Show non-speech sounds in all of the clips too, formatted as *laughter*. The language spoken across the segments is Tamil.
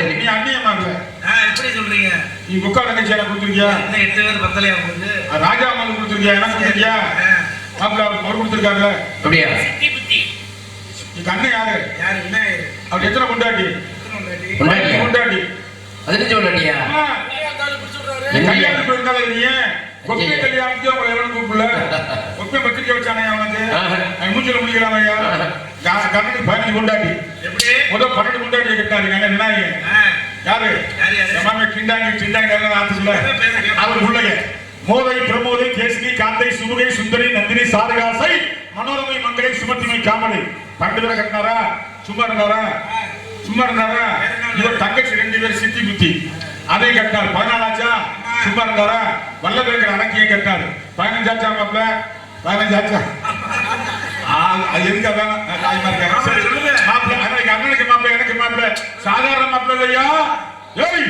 நீ ஆ, எப்படி சொல்றீங்க? நீ தங்கச்சி எனக்கு கொடுத்துருக்கியா? இன்னும் எட்டு பேர் பத்தலையா உங்களுக்கு? ராஜா அம்மாவுக்கு கொடுத்துருக்கியா? எனக்கு கொடுத்துருக்கியா? மாப்பிள்ளை அவர் கொடுத்துருக்காருல்ல அப்படியா? சித்தி புத்தி. அண்ணன் யாரு? யாரு விநாயகர் அவர் எத்தனை என்ன சொல்லட்டியா அம்மா, நீ கல்யாணம் போயிருந்தாலே நீ கொப்பை கல்யாணத்துக்கு உங்களை எவனும் கூப்பிடல? *laughs* கொப்பை பத்திரிக்கை வச்சானே அவனுக்கு மூஞ்சில முடிக்கிறான் ஐயா கண்ணனுக்கு பதினஞ்சு கொண்டாட்டி எப்படி? முதல் பன்னெண்டு கொண்டாட்டி கட்டாரு அண்ணன் விநாயகன். யாரு? யாரு, யாரு? மாமே கிண்டாங்க கிண்டாங்க பேச கேட்க- அவர் பிள்ளைங்க மோதை பிரமோதை கேசினி காந்தை சுமுகை சுந்தரி நந்தினி சாரகாசை மனோரமை மங்கை சுமத்திமை காமலை. பன்னெண்டு பேரை கட்டினாரா? சும்மா இருந்தாரா? சும்மா இருந்தாரா? இவர் தங்கச்சி ரெண்டு பேர் சித்தி புத்தி. அதை கட்டினார். பதினாலாச்சா சும்மா இருந்தாரா? வல்லபேக்கர் அடக்கியும் கட்டினார். பதினஞ்சாச்சா மாப்பிள்ள? பதினஞ்சாச்சா? அதான்? தாய்மா இருக்காங்க சரி. மாப்பிள்ள அண்ணனுக்கு மாப்பிள்ள எனக்கு மாப்பிள்ள சாதாரண மாப்பிள்ள இல்லையா ஏய்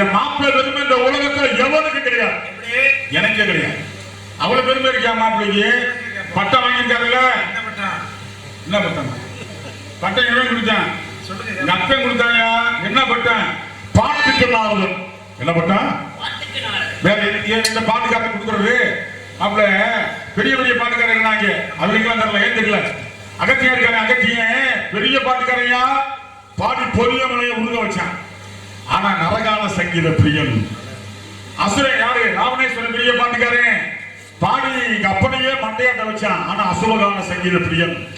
என் மாப்பிள்ள பெருமை இந்த உலகத்துல எவனுக்கு கிடையாது? எனக்கே கிடையாது. அவ்வளவு பெருமை இருக்கியா மாப்பிள்ளைக்கு பட்டம் வாங்கியிருக்காருல்ல என்ன பட்டம்? பட்டம்? எவன் கொடுத்தான். சொல்லுங்க. எங்க அப்பன் கொடுத்தாயா என்ன பட்டம்? பாட்டுக்கு நாவலன் என்ன பட்டம்? வேற இந்த பாட்டுக்காரன் கொடுக்குறது? அப்பல பெரிய பெரிய பாட்டுக்காரங்க நாங்க. அவங்களுக்கெல்லாம் தரல ஏன் தெரியல? அகத்தியா இருக்காங்க அகத்திய பெரிய பாட்டுக்காரையா பாடி பொரிய மலையை உருக வச்சான். ஆனா நரகால சங்கீத பிரியன். அசுர யாரு? ராமணேஸ்வரன் பெரிய பாட்டுக்காரன். பாடி எங்க அப்பனையே மண்டையாட்ட வச்சான். ஆனா அசுரகான சங்கீத பிரியன்.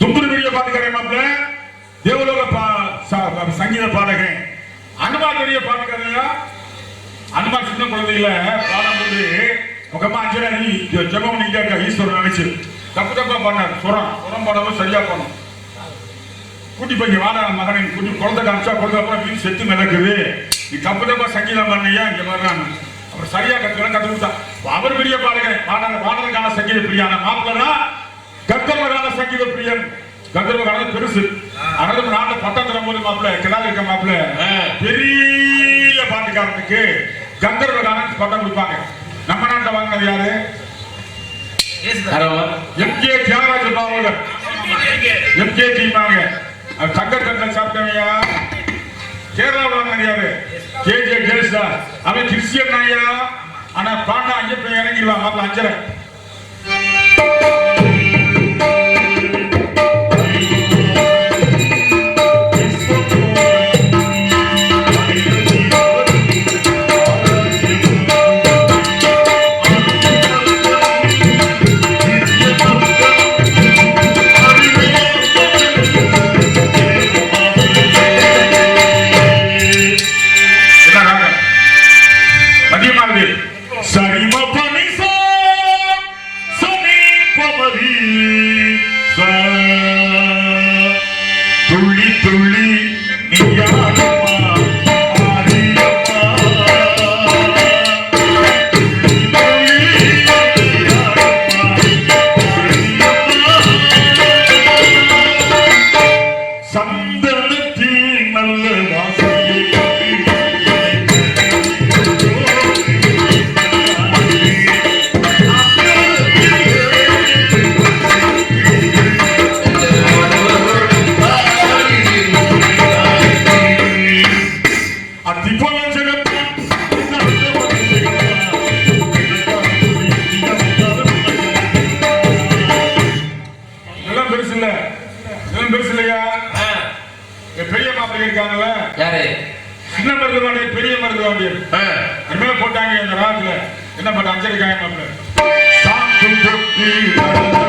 தும்புரு பெரிய பாட்டுக்காரன் மாப்பிள. தேவலோக பா- ச- சங்கீத பாடகன். அனுமான் பெரிய பாட்டுக்காரையா அனுமான் சின்ன குழந்தையில பாடும்போது உங்க அம்மா அஞ்சலா நீ ஜெபம் பண்ணிட்டே இருக்க ஈஸ்வரன் நினைச்சு. தப்பு தப்பா பண்ணார். சுரம் சுரம் பாடவும் சரியா பண்ணும் கூட்டி போய் வாடா மகனை கூட்டி குழந்தை காமிச்சா குழந்தை அப்புறம் செத்து மிதக்குது. நீ தப்பு தப்பா சங்கீதம் பண்ணியா? இங்க வர்றாங்க அப்புறம் சரியா கத்துக்கலாம் கத்து கொடுத்தா. அவர் பெரிய பாடகன் பாடல பாடலுக்கான சங்கீத பிரியான மாப்பிள்ளனா? கர்த்தவகான சங்கீத பிரியன் கர்த்தவகான பெருசு. அதனால நாட்டுல பட்டம் தரும் போது மாப்பிள்ள கிடால இருக்க மாப்பிள்ள. பெரிய பாட்டுக்காரனுக்கு கந்தர்வகான பட்டம் கொடுப்பாங்க. நம்ம நாட்டுல வாங்கினது யாரு? எம்கே தியாகராஜ பாவலர். எம்கே டீமாங்க. அது தங்க தங்க சாப்பிட்டவையா? கேரளாவில் வாங்கினது யாரு? கே ஜே ஜெயசுதா அவன் கிறிஸ்டியன் ஐயா ஆனா பாண்டா ஐயப்பன் இறங்கிடுவான் மாப்பிள்ள அஞ்சரை அருமையில போட்டாங்க இந்த ராகத்துல என்ன பண்ண அஞ்சலி காயம் மாப்பிள்ளை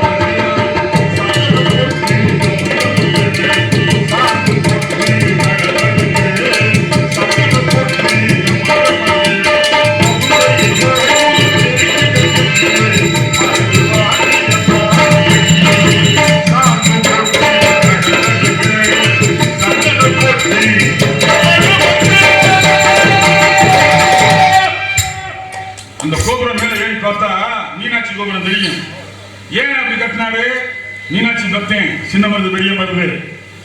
பக்தன் சின்ன மருது பெரிய மருது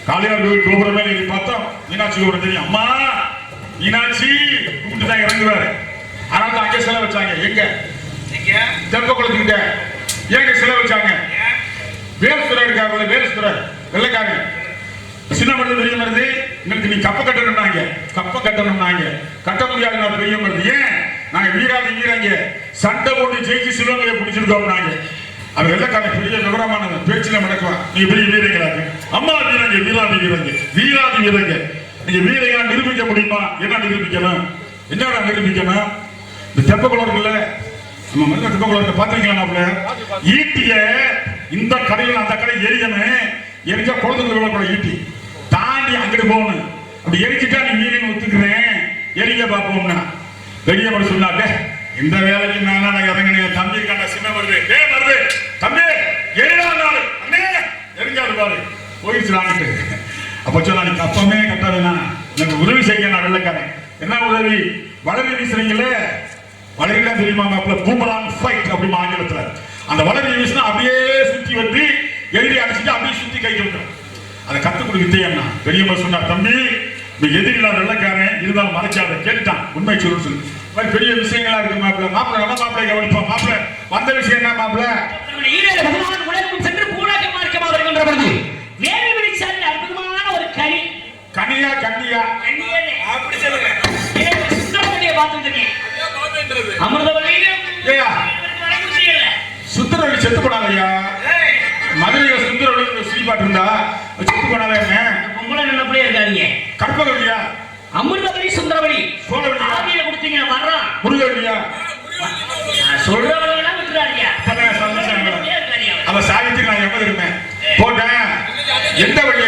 காளியார் கோவில் கோபுரம் மேல ஏறி பார்த்தா மீனாட்சி கோபுரம் தெரியும். அம்மா மீனாட்சி கூப்பிட்டு தான் இறங்குவாரு. அதனால அங்கே சிலை வச்சாங்க. எங்க? நீங்க தெப்ப குளத்துக்கிட்ட. ஏங்க சிலை வச்சாங்க? வேல்சுரர் இருக்காருல்ல வேல்சுரர் வெள்ளைக்காரன் சின்ன மருது பெரிய மருது இன்னைக்கு நீ கப்ப கட்டணும்னாங்க. கப்ப கட்டணும்னாங்க. கட்ட முடியாது நான் பெரிய மருது ஏன்? நாங்க வீராதி வீரங்க. சண்டை போட்டு ஜெயிச்சு சிவகங்கையை பிடிச்சிருக்கோம் நாங்க அது வெள்ளைக்காரன் பெரிய விவரமானவன் பேச்சில் மடக்குவான். நீங்க பெரிய வீரங்களாக்கு அம்மா வீரங்க வீராதி வீரங்க வீராதி வீரங்க. நீங்க வீரங்களா நிரூபிக்க முடியுமா? என்ன நிரூபிக்கணும்? என்னடா நிரூபிக்கணும்? இந்த தெப்ப இருக்குல்ல நம்ம மனித தெப்ப குளத்தை பாத்திருக்கீங்களா ஈட்டிய இந்த கடையில் அந்த கடை எரியணும் எரிஞ்சா குளத்துக்கு விழக்கூடாது ஈட்டி. தாண்டி அங்கிட்டு போகணும். அப்படி எரிச்சிட்டா நீ வீரன் ஒத்துக்கிறேன். எரிக்க பார்ப்போம்னா. பெரிய மனு சொன்னாட்டே இந்த வேலைக்கு மேல நான் இறங்கினேன். தம்பி கண்ட சின்ன வருது டே வருது தம்பி எரிடா நாள் அண்ணே எரிஞ்சாது பாரு. போயிடுச்சுடான்ட்டு அப்ப சொன்னா நீ கப்பமே கட்டாதுண்ணா எனக்கு உதவி செய்ய நான் வெள்ளக்காரன். என்ன உதவி? வளரி வீசுறீங்களே. வளரிலாம் தெரியுமா மாப்பிள பூமராங் ஃபைட் அப்படி ஆங்கிலத்துல. அந்த வளரி வீசுனா அப்படியே சுத்தி வந்து எதிரி அடிச்சுட்டு அப்படியே சுத்தி கை விட்டுரும் அதை கத்துக் கொடு வித்தையண்ணா பெரியம்மா சொன்னார் தம்பி இந்த எதிரிலாம் வெள்ளக்காரன் இருந்தாலும் மறைக்காத. கேட்டான் உண்மை சொல்லு சொல்லு. மாதிரி பெரிய விஷயங்களா இருக்கு மாப்பிள்ள மாப்பிள்ள நம்ம மாப்பிள்ளை கவனிப்போம். மாப்பிள்ள வந்த விஷயம் என்ன மாப்பிள்ள உலகம் சென்று பூலாக மார்க்கமா வருகின்ற பொழுது வேலை விழிச்சால் அற்புதமான ஒரு கனி. கனியா கண்ணியா கண்ணியேன்னு. அப்படி சொல்லுங்க. சுந்தரவழி செத்து ஏய். மதுரையில சுந்தரவழி ஸ்ரீபாட்டு இருந்தா செத்து போனாலே என்ன? பொம்பளை நின்னபடியே இருக்காதீங்க. கற்பகவழியா சொல்றவங்களெல்லாம் விட்டுறாதீங்க. அப்பதான் சந்தோஷம் அப்படியே இருக்காதீங்க அவர். அவ சாவித்திரி நான் எப்ப இருப்பேன்? போட்டேன் எந்த வழியை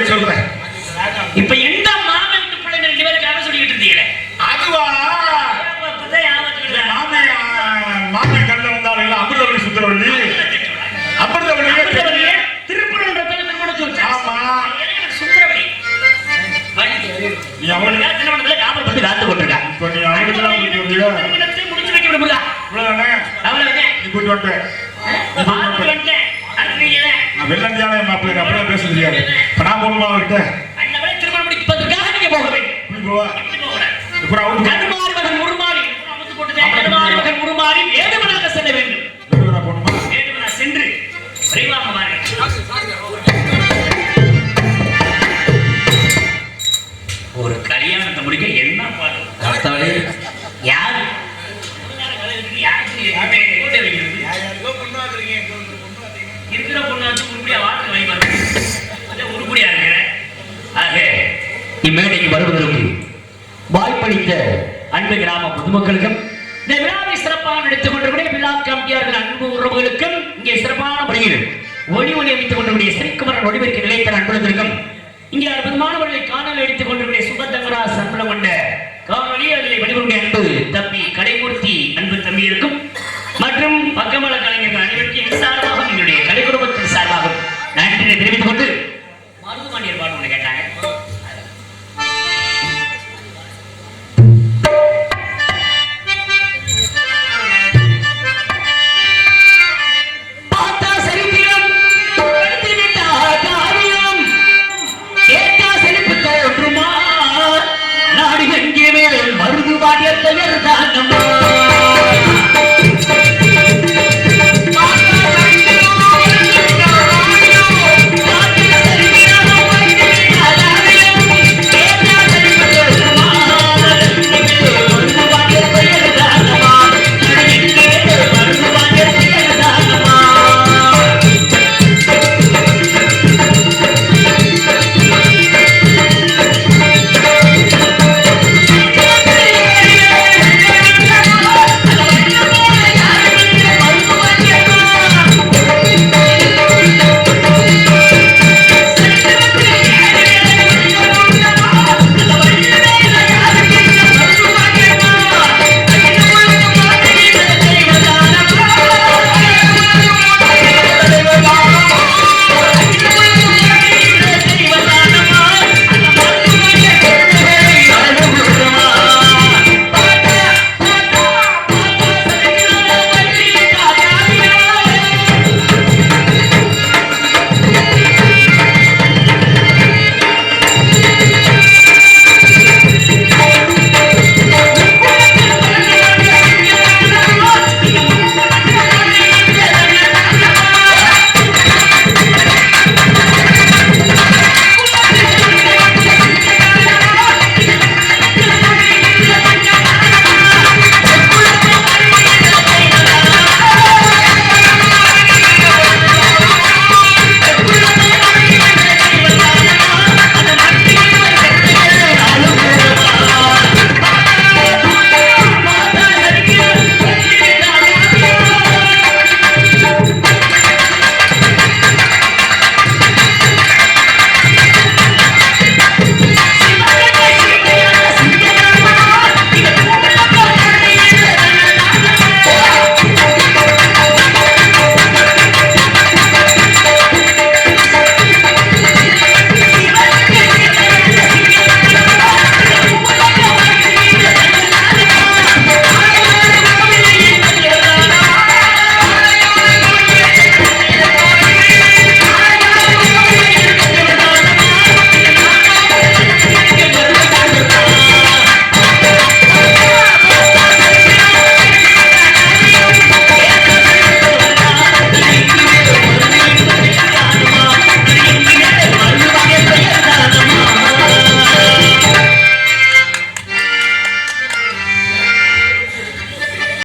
இம்மேடைக்கு வருவதற்கு வாய்ப்பளித்த அன்பு கிராம பொதுமக்களுக்கும் இந்த விழாவை சிறப்பாக நடத்திக் கொண்டிருக்கிற விழா கம்பியார்கள் அன்பு உறவுகளுக்கும் இங்கே சிறப்பான முறையில் ஒளி ஒளி அமைத்துக் கொண்டிருக்கிற ஸ்ரீகுமரன் ஒளிபெருக்க நிலையத்தின் அன்புகளுக்கும் இங்கே அற்புதமானவர்களை காணல் எடுத்துக் கொண்டிருக்கிற சுபத்தங்கரா சம்பளம் கொண்ட காணொலி அதில் வெளிவருடைய அன்பு தம்பி கடைமூர்த்தி அன்பு தம்பி இருக்கும் மற்றும் பக்கமல கலைஞர்கள் அனைவருக்கும்